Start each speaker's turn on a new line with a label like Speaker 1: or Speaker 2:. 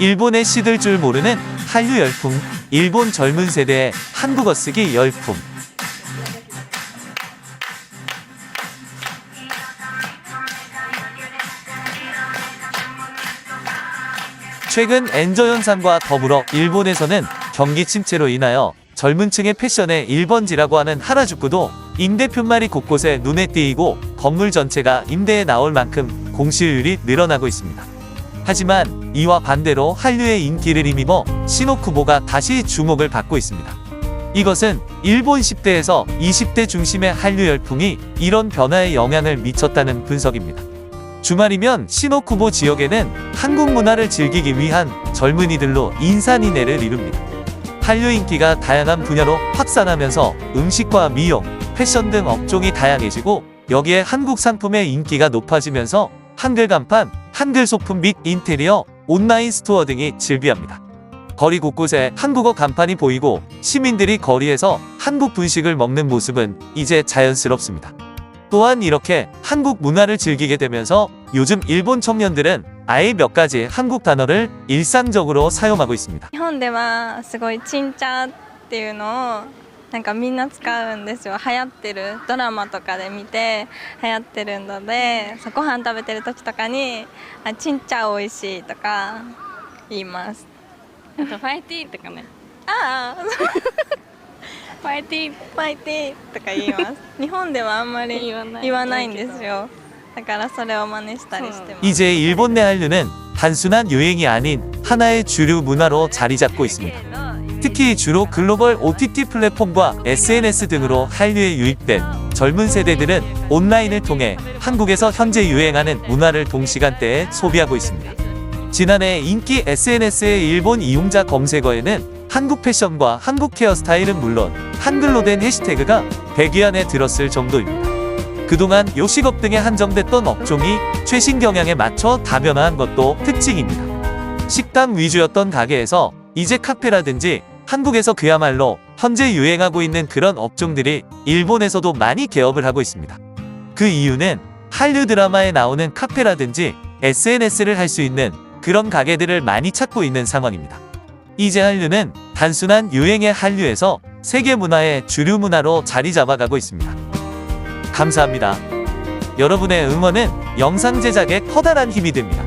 Speaker 1: 일본에 시들 줄 모르는 한류 열풍, 일본 젊은 세대의 한국어 쓰기 열풍. 최근 엔저 현상과 더불어 일본에서는 경기 침체로 인하여 젊은 층의 패션에 일번지라고 하는 하라주쿠도 임대 편말이 곳곳에 눈에 띄이고 건물 전체가 임대에 나올 만큼 공실률이 늘어나고 있습니다. 하지만 이와 반대로 한류의 인기를 힘입어 시노쿠보가 다시 주목을 받고 있습니다. 이것은 일본 10대에서 20대 중심의 한류 열풍이 이런 변화에 영향을 미쳤다는 분석입니다. 주말이면 시노쿠보 지역에는 한국 문화를 즐기기 위한 젊은이들로 인산인해를 이룹니다. 한류 인기가 다양한 분야로 확산하면서 음식과 미용, 패션 등 업종이 다양해지고 여기에 한국 상품의 인기가 높아지면서 한글 간판, 한글 소품 및 인테리어, 온라인 스토어 등이 즐비합니다. 거리 곳곳에 한국어 간판이 보이고 시민들이 거리에서 한국 분식을 먹는 모습은 이제 자연스럽습니다. 또한 이렇게 한국 문화를 즐기게 되면서 요즘 일본 청년들은 아예 몇 가지 한국 단어를 일상적으로 사용하고 있습니다.
Speaker 2: 日本ではすごいチンチャーっていうのを なんかみんな使うんですよ流行ってるドラマとかで見て流行ってるのでそうご飯食べてる時とかに「あチンチャー美味しい」とか言います
Speaker 3: あとファイティーとかね
Speaker 2: ああ
Speaker 3: ファイティー
Speaker 2: ファイティーとか言います日本ではあんまり
Speaker 3: 言わない
Speaker 2: 言わないんですよだからそれを真似したりしてます
Speaker 1: 이제 일본 내 한류는 단순한 유행이 아닌 하나의 주류 문화로 자리 잡고 있습니다. 특히 주로 글로벌 OTT 플랫폼과 SNS 등으로 한류에 유입된 젊은 세대들은 온라인을 통해 한국에서 현재 유행하는 문화를 동시간대에 소비하고 있습니다. 지난해 인기 SNS의 일본 이용자 검색어에는 한국 패션과 한국 헤어스타일은 물론 한글로 된 해시태그가 100위 안에 들었을 정도입니다. 그동안 요식업 등에 한정됐던 업종이 최신 경향에 맞춰 다변화한 것도 특징입니다. 식당 위주였던 가게에서 이제 카페라든지 한국에서 그야말로 현재 유행하고 있는 그런 업종들이 일본에서도 많이 개업을 하고 있습니다. 그 이유는 한류 드라마에 나오는 카페라든지 SNS를 할 수 있는 그런 가게들을 많이 찾고 있는 상황입니다. 이제 한류는 단순한 유행의 한류에서 세계 문화의 주류 문화로 자리 잡아가고 있습니다. 감사합니다. 여러분의 응원은 영상 제작에 커다란 힘이 됩니다.